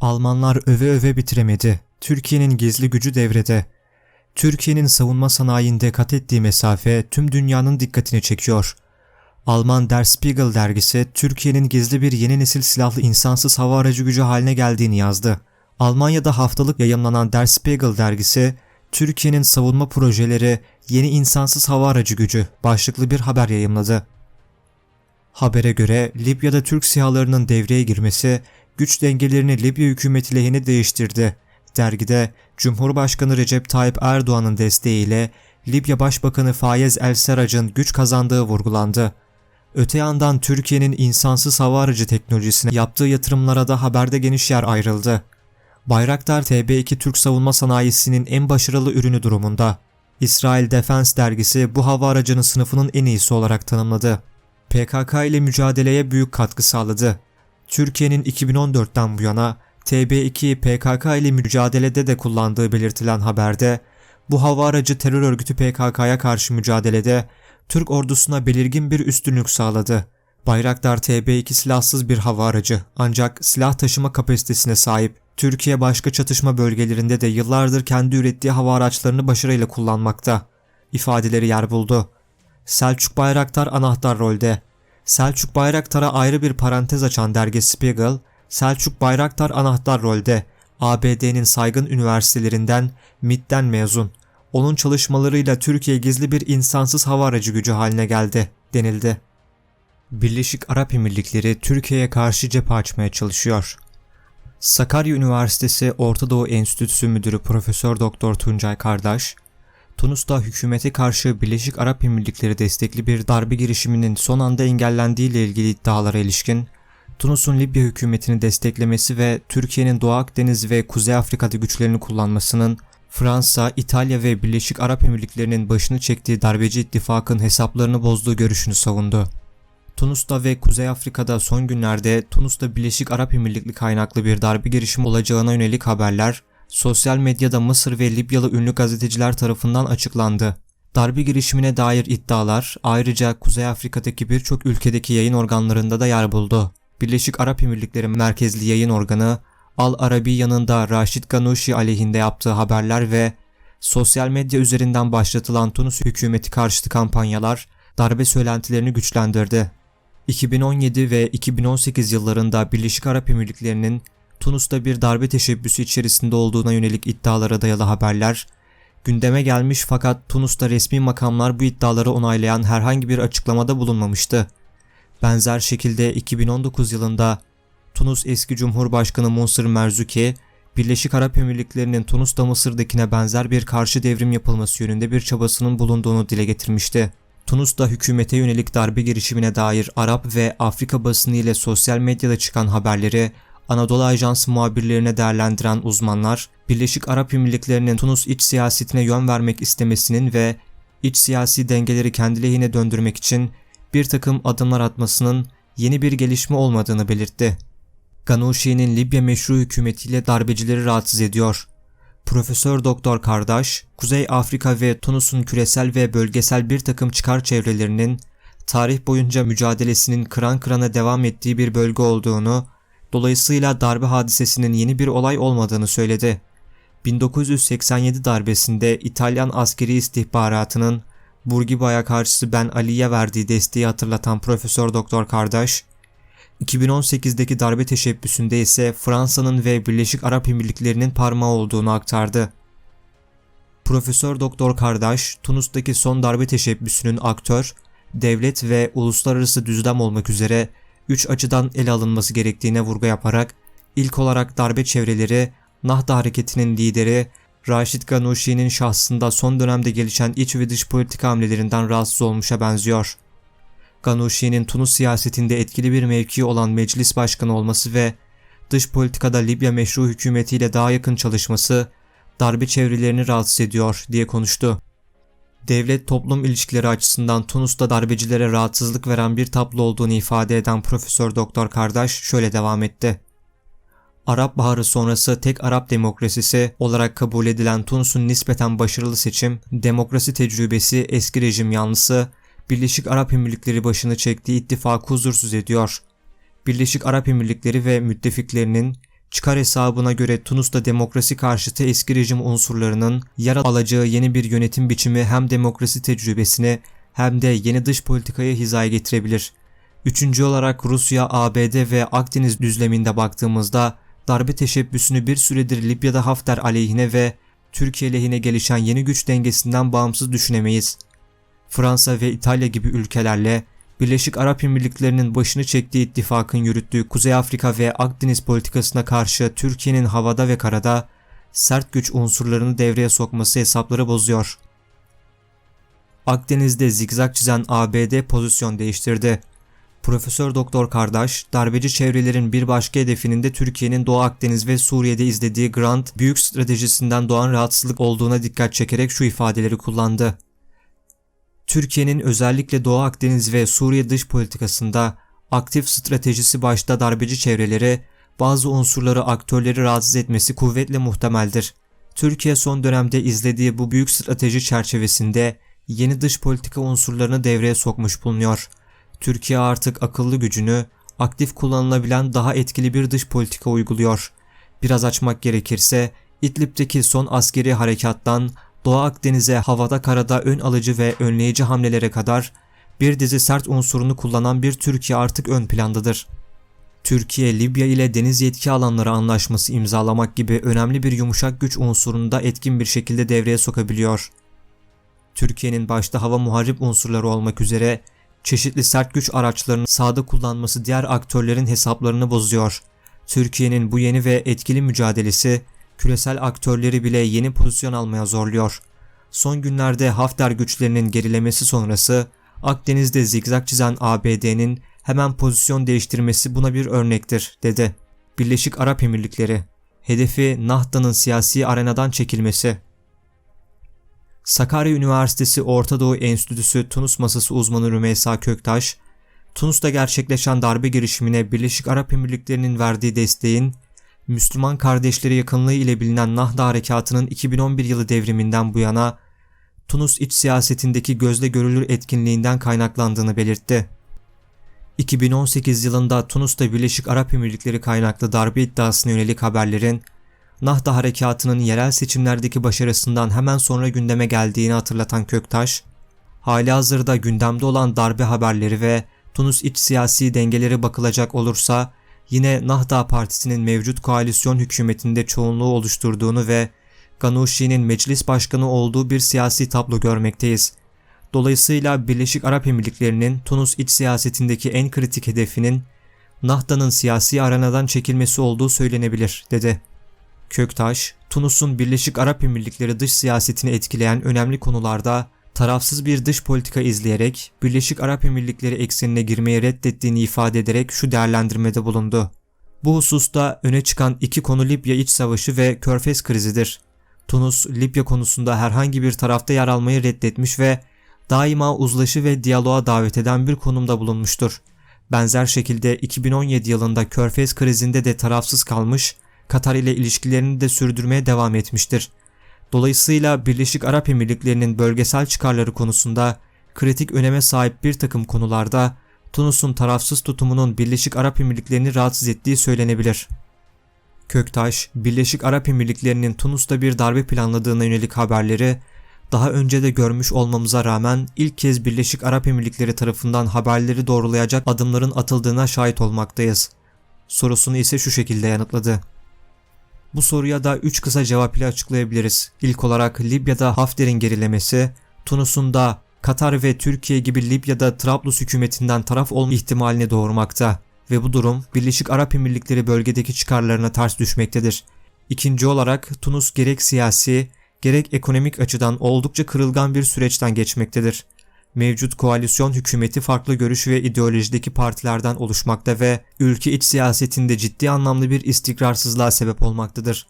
Almanlar öve öve bitiremedi. Türkiye'nin gizli gücü devrede. Türkiye'nin savunma sanayinde kat ettiği mesafe tüm dünyanın dikkatini çekiyor. Alman Der Spiegel dergisi Türkiye'nin gizli bir yeni nesil silahlı insansız hava aracı gücü haline geldiğini yazdı. Almanya'da haftalık yayımlanan Der Spiegel dergisi Türkiye'nin savunma projeleri yeni insansız hava aracı gücü başlıklı bir haber yayımladı. Habere göre Libya'da Türk sihalarının devreye girmesi güç dengelerini Libya hükümeti lehine değiştirdi. Dergide Cumhurbaşkanı Recep Tayyip Erdoğan'ın desteğiyle Libya Başbakanı Fayez El-Serrac'ın güç kazandığı vurgulandı. Öte yandan Türkiye'nin insansız hava aracı teknolojisine yaptığı yatırımlara da haberde geniş yer ayrıldı. Bayraktar TB2 Türk savunma sanayisinin en başarılı ürünü durumunda. İsrail Defense dergisi bu hava aracının sınıfının en iyisi olarak tanımladı. PKK ile mücadeleye büyük katkı sağladı. Türkiye'nin 2014'ten bu yana TB2'yi PKK ile mücadelede de kullandığı belirtilen haberde, bu hava aracı terör örgütü PKK'ya karşı mücadelede Türk ordusuna belirgin bir üstünlük sağladı. Bayraktar TB2 silahsız bir hava aracı ancak silah taşıma kapasitesine sahip. Türkiye başka çatışma bölgelerinde de yıllardır kendi ürettiği hava araçlarını başarıyla kullanmakta. İfadeleri yer buldu. Selçuk Bayraktar anahtar rolde. Selçuk Bayraktar'a ayrı bir parantez açan dergi Spiegel, Selçuk Bayraktar anahtar rolde. ABD'nin saygın üniversitelerinden MIT'ten mezun. Onun çalışmalarıyla Türkiye gizli bir insansız hava aracı gücü haline geldi, denildi. Birleşik Arap Emirlikleri Türkiye'ye karşı cephe açmaya çalışıyor. Sakarya Üniversitesi Orta Doğu Enstitüsü Müdürü Profesör Doktor Tuncay Kardaş, Tunus'ta hükümete karşı Birleşik Arap Emirlikleri destekli bir darbe girişiminin son anda engellendiği ile ilgili iddialara ilişkin, Tunus'un Libya hükümetini desteklemesi ve Türkiye'nin Doğu Akdeniz ve Kuzey Afrika'da güçlerini kullanmasının Fransa, İtalya ve Birleşik Arap Emirlikleri'nin başını çektiği darbeci ittifakın hesaplarını bozduğu görüşünü savundu. Tunus'ta ve Kuzey Afrika'da son günlerde Tunus'ta Birleşik Arap Emirlikli kaynaklı bir darbe girişimi olacağına yönelik haberler sosyal medyada Mısır ve Libyalı ünlü gazeteciler tarafından açıklandı. Darbe girişimine dair iddialar ayrıca Kuzey Afrika'daki birçok ülkedeki yayın organlarında da yer buldu. Birleşik Arap Emirlikleri merkezli yayın organı Al Arabi yanında Raşid Ganoushi aleyhinde yaptığı haberler ve sosyal medya üzerinden başlatılan Tunus hükümeti karşıtı kampanyalar darbe söylentilerini güçlendirdi. 2017 ve 2018 yıllarında Birleşik Arap Emirlikleri'nin Tunus'ta bir darbe teşebbüsü içerisinde olduğuna yönelik iddialara dayalı haberler gündeme gelmiş fakat Tunus'ta resmi makamlar bu iddiaları onaylayan herhangi bir açıklamada bulunmamıştı. Benzer şekilde 2019 yılında Tunus eski Cumhurbaşkanı Monsur Merzuki, Birleşik Arap Emirlikleri'nin Tunus'ta Mısır'dakine benzer bir karşı devrim yapılması yönünde bir çabasının bulunduğunu dile getirmişti. Tunus'ta hükümete yönelik darbe girişimine dair Arap ve Afrika basını ile sosyal medyada çıkan haberleri Anadolu Ajansı muhabirlerine değerlendiren uzmanlar, Birleşik Arap Emirlikleri'nin Tunus iç siyasetine yön vermek istemesinin ve iç siyasi dengeleri kendi lehine döndürmek için bir takım adımlar atmasının yeni bir gelişme olmadığını belirtti. Ganouchi'nin Libya meşru hükümetiyle darbecileri rahatsız ediyor. Profesör Doktor Kardaş, Kuzey Afrika ve Tunus'un küresel ve bölgesel bir takım çıkar çevrelerinin tarih boyunca mücadelesinin kıran kırana devam ettiği bir bölge olduğunu, dolayısıyla darbe hadisesinin yeni bir olay olmadığını söyledi. 1987 darbesinde İtalyan askeri istihbaratının Burgiba'ya karşı Ben Ali'ye verdiği desteği hatırlatan Profesör Doktor Kardaş, 2018'deki darbe teşebbüsünde ise Fransa'nın ve Birleşik Arap Emirlikleri'nin parmağı olduğunu aktardı. Profesör Doktor Kardaş, Tunus'taki son darbe teşebbüsünün aktör, devlet ve uluslararası düzlem olmak üzere üç açıdan ele alınması gerektiğine vurgu yaparak ilk olarak darbe çevreleri, Nahda hareketinin lideri Raşid Ganouchi'nin şahsında son dönemde gelişen iç ve dış politika hamlelerinden rahatsız olmuşa benziyor. Ganouchi'nin Tunus siyasetinde etkili bir mevki olan meclis başkanı olması ve dış politikada Libya meşru hükümetiyle daha yakın çalışması darbe çevrelerini rahatsız ediyor diye konuştu. Devlet toplum ilişkileri açısından Tunus'ta darbecilere rahatsızlık veren bir tablo olduğunu ifade eden Profesör Doktor Kardaş şöyle devam etti. Arap Baharı sonrası tek Arap demokrasisi olarak kabul edilen Tunus'un nispeten başarılı seçim, demokrasi tecrübesi eski rejim yanlısı Birleşik Arap Emirlikleri başını çektiği ittifakı huzursuz ediyor. Birleşik Arap Emirlikleri ve müttefiklerinin Çıkar hesabına göre Tunus'ta demokrasi karşıtı eski rejim unsurlarının yer alacağı yeni bir yönetim biçimi hem demokrasi tecrübesini hem de yeni dış politikayı hizaya getirebilir. Üçüncü olarak Rusya, ABD ve Akdeniz düzleminde baktığımızda darbe teşebbüsünü bir süredir Libya'da Hafter aleyhine ve Türkiye lehine gelişen yeni güç dengesinden bağımsız düşünemeyiz. Fransa ve İtalya gibi ülkelerle Birleşik Arap Emirlikleri'nin başını çektiği ittifakın yürüttüğü Kuzey Afrika ve Akdeniz politikasına karşı Türkiye'nin havada ve karada sert güç unsurlarını devreye sokması hesapları bozuyor. Akdeniz'de zigzag çizen ABD pozisyon değiştirdi. Profesör Doktor Kardaş, darbeci çevrelerin bir başka hedefinin de Türkiye'nin Doğu Akdeniz ve Suriye'de izlediği Grand Büyük stratejisinden doğan rahatsızlık olduğuna dikkat çekerek şu ifadeleri kullandı. Türkiye'nin özellikle Doğu Akdeniz ve Suriye dış politikasında aktif stratejisi başta darbeci çevreleri, bazı unsurları aktörleri rahatsız etmesi kuvvetle muhtemeldir. Türkiye son dönemde izlediği bu büyük strateji çerçevesinde yeni dış politika unsurlarını devreye sokmuş bulunuyor. Türkiye artık akıllı gücünü aktif kullanılabilen daha etkili bir dış politika uyguluyor. Biraz açmak gerekirse İdlib'deki son askeri harekattan Doğu Akdeniz'e havada karada ön alıcı ve önleyici hamlelere kadar bir dizi sert unsurunu kullanan bir Türkiye artık ön plandadır. Türkiye, Libya ile deniz yetki alanları anlaşması imzalamak gibi önemli bir yumuşak güç unsurunu da etkin bir şekilde devreye sokabiliyor. Türkiye'nin başta hava muharip unsurları olmak üzere çeşitli sert güç araçlarını sahada kullanması diğer aktörlerin hesaplarını bozuyor. Türkiye'nin bu yeni ve etkili mücadelesi küresel aktörleri bile yeni pozisyon almaya zorluyor. Son günlerde Hafter güçlerinin gerilemesi sonrası Akdeniz'de zigzag çizen ABD'nin hemen pozisyon değiştirmesi buna bir örnektir, dedi. Birleşik Arap Emirlikleri Hedefi Nahda'nın siyasi arenadan çekilmesi. Sakarya Üniversitesi Orta Doğu Enstitüsü Tunus Masası uzmanı Rümeysa Köktaş, Tunus'ta gerçekleşen darbe girişimine Birleşik Arap Emirlikleri'nin verdiği desteğin Müslüman kardeşleri yakınlığı ile bilinen Nahda Harekatı'nın 2011 yılı devriminden bu yana Tunus iç siyasetindeki gözle görülür etkinliğinden kaynaklandığını belirtti. 2018 yılında Tunus'ta Birleşik Arap Emirlikleri kaynaklı darbe iddiasına yönelik haberlerin Nahda Harekatı'nın yerel seçimlerdeki başarısından hemen sonra gündeme geldiğini hatırlatan Köktaş, hali hazırda gündemde olan darbe haberleri ve Tunus iç siyasi dengeleri bakılacak olursa yine Nahda Partisi'nin mevcut koalisyon hükümetinde çoğunluğu oluşturduğunu ve Ganushi'nin meclis başkanı olduğu bir siyasi tablo görmekteyiz. Dolayısıyla Birleşik Arap Emirlikleri'nin Tunus iç siyasetindeki en kritik hedefinin Nahda'nın siyasi arenadan çekilmesi olduğu söylenebilir, dedi. Köktaş, Tunus'un Birleşik Arap Emirlikleri dış siyasetini etkileyen önemli konularda tarafsız bir dış politika izleyerek Birleşik Arap Emirlikleri eksenine girmeyi reddettiğini ifade ederek şu değerlendirmede bulundu. Bu hususta öne çıkan iki konu Libya iç savaşı ve Körfez krizidir. Tunus, Libya konusunda herhangi bir tarafta yer almayı reddetmiş ve daima uzlaşı ve diyaloğa davet eden bir konumda bulunmuştur. Benzer şekilde 2017 yılında Körfez krizinde de tarafsız kalmış, Katar ile ilişkilerini de sürdürmeye devam etmiştir. Dolayısıyla Birleşik Arap Emirlikleri'nin bölgesel çıkarları konusunda kritik öneme sahip bir takım konularda Tunus'un tarafsız tutumunun Birleşik Arap Emirlikleri'ni rahatsız ettiği söylenebilir. Köktaş, Birleşik Arap Emirlikleri'nin Tunus'ta bir darbe planladığına yönelik haberleri daha önce de görmüş olmamıza rağmen ilk kez Birleşik Arap Emirlikleri tarafından haberleri doğrulayacak adımların atıldığına şahit olmaktayız. Sorusunu ise şu şekilde yanıtladı. Bu soruya da 3 kısa cevap ile açıklayabiliriz. İlk olarak Libya'da Hafter'in gerilemesi, Tunus'un da Katar ve Türkiye gibi Libya'da Trablus hükümetinden taraf olma ihtimalini doğurmakta ve bu durum Birleşik Arap Emirlikleri bölgedeki çıkarlarına ters düşmektedir. İkinci olarak Tunus gerek siyasi gerek ekonomik açıdan oldukça kırılgan bir süreçten geçmektedir. Mevcut koalisyon hükümeti farklı görüş ve ideolojideki partilerden oluşmakta ve ülke iç siyasetinde ciddi anlamda bir istikrarsızlığa sebep olmaktadır.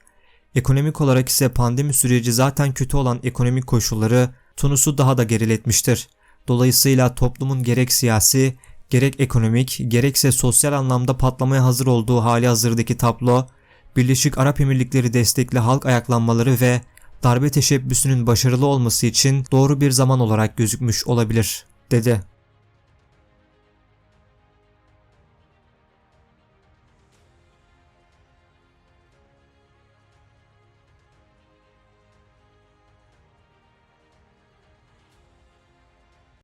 Ekonomik olarak ise pandemi süreci zaten kötü olan ekonomik koşulları Tunus'u daha da geriletmiştir. Dolayısıyla toplumun gerek siyasi, gerek ekonomik, gerekse sosyal anlamda patlamaya hazır olduğu hali hazırdaki tablo, Birleşik Arap Emirlikleri destekli halk ayaklanmaları ve darbe teşebbüsünün başarılı olması için doğru bir zaman olarak gözükmüş olabilir, dedi.